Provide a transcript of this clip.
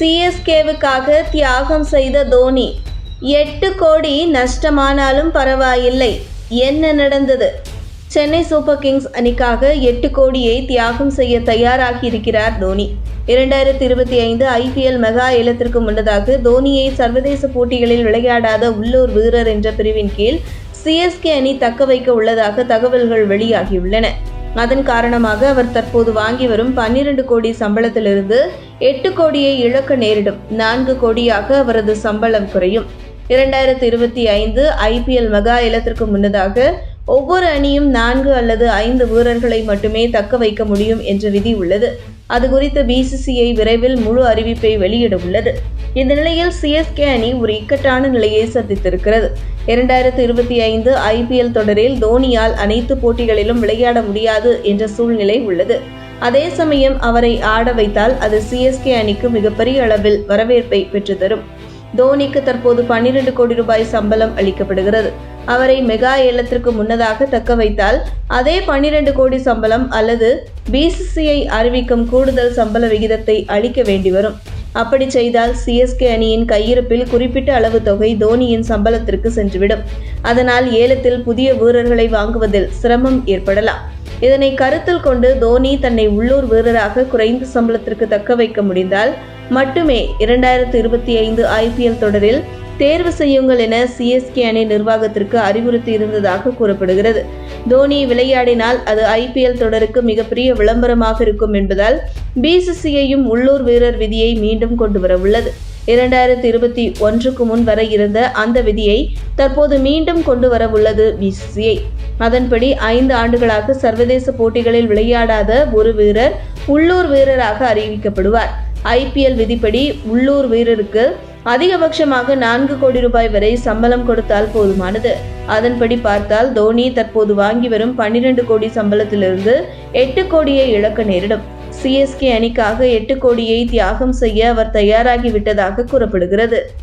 சிஎஸ்கேவுக்காக தியாகம் செய்த தோனி எட்டு கோடி நஷ்டமானாலும் பரவாயில்லை. என்ன நடந்தது? சென்னை சூப்பர் கிங்ஸ் அணிக்காக எட்டு கோடியை தியாகம் செய்ய தயாராகி இருக்கிறார் தோனி. இரண்டாயிரத்தி இருபத்தி ஐந்து ஐபிஎல் மெகா ஏலத்திற்கு முன்னதாக தோனியை சர்வதேச போட்டிகளில் விளையாடாத உள்ளூர் வீரர் என்ற பிரிவின் கீழ் சிஎஸ்கே அணி தக்க வைக்க உள்ளதாக தகவல்கள் வெளியாகியுள்ளன. அதன் காரணமாக அவர் தற்போது வாங்கி வரும் பன்னிரண்டு கோடி சம்பளத்திலிருந்து எட்டு கோடியை இழக்க நேரிடும். நான்கு கோடியாக அவரது சம்பளம் குறையும். இரண்டாயிரத்தி இருபத்தி ஐந்து ஐபிஎல் மகா ஏலத்திற்கு முன்னதாக ஒவ்வொரு அணியும் நான்கு அல்லது ஐந்து வீரர்களை மட்டுமே தக்க வைக்க முடியும் என்ற விதி உள்ளது. அது குறித்து பிசிசிஐ விரைவில் முழு அறிவிப்பை வெளியிட உள்ளது. இந்த நிலையில் சிஎஸ்கே அணி ஒரு இக்கட்டான நிலையை சந்தித்திருக்கிறது. இரண்டாயிரத்தி இருபத்தி ஐந்து ஐபிஎல் தொடரில் தோனியால் அனைத்து போட்டிகளிலும் விளையாட முடியாது என்ற சூழ்நிலை உள்ளது. அதே சமயம் அவரை ஆட வைத்தால் அது சிஎஸ்கே அணிக்கு மிகப்பெரிய அளவில் வரவேற்பை பெற்றுத்தரும். தோனிக்கு தற்போது பன்னிரண்டு கோடி ரூபாய் சம்பளம் அளிக்கப்படுகிறது. அவரை மெகா ஏலத்திற்கு முன்னதாக தக்க வைத்தால் அதே பன்னிரண்டு கோடி சம்பளம் அல்லது பிசிசிஐ அறிவிக்கும் கூடுதல் சம்பள விகிதத்தை அளிக்க வேண்டி வரும். அப்படி செய்தால் சிஎஸ்கே அணியின் கையிருப்பில் குறிப்பிட்ட அளவு தொகை தோனியின் சம்பளத்திற்கு சென்றுவிடும். அதனால் ஏலத்தில் புதிய வீரர்களை வாங்குவதில் சிரமம் ஏற்படலாம். இதனை கருத்தில் கொண்டு தோனி தன்னை உள்ளூர் வீரராக குறைந்த சம்பளத்திற்கு தக்க வைக்க முடிந்தால் மட்டுமே இரண்டாயிரத்து இருபத்தி ஐந்து ஐபிஎல் தொடரில் தேர்வு செய்யுங்கள் என சிஎஸ்கே அணி நிர்வாகத்திற்கு அறிவுறுத்தி இருந்ததாக கூறப்படுகிறது. தோனி விளையாடினால் அது ஐபிஎல் தொடருக்கு மிகப்பெரிய விளம்பரமாக இருக்கும் என்பதால் பிசிசிஐயும் உள்ளூர் வீரர் விதியை மீண்டும் கொண்டு வர உள்ளது இரண்டாயிரத்தி இருபத்தி ஒன்றுக்கு முன் வரை இருந்த அந்த விதியை தற்போது மீண்டும் கொண்டு வர உள்ளது பிசிசிஐ அதன்படி ஐந்து ஆண்டுகளாக சர்வதேச போட்டிகளில் விளையாடாத ஒரு வீரர் உள்ளூர் வீரராக அறிவிக்கப்படுவார். ஐபிஎல் விதிப்படி உள்ளூர் வீரருக்கு அதிகபட்சமாக நான்கு கோடி ரூபாய் வரை சம்பளம் கொடுத்தால் போதுமானது. அதன்படி பார்த்தால் தோனி தற்போது வாங்கி வரும் பன்னிரண்டு கோடி சம்பளத்திலிருந்து எட்டு கோடியை இழக்க நேரிடும். சிஎஸ்கே அணிக்காக எட்டு கோடியை தியாகம் செய்ய அவர் தயாராகி விட்டதாக கூறப்படுகிறது.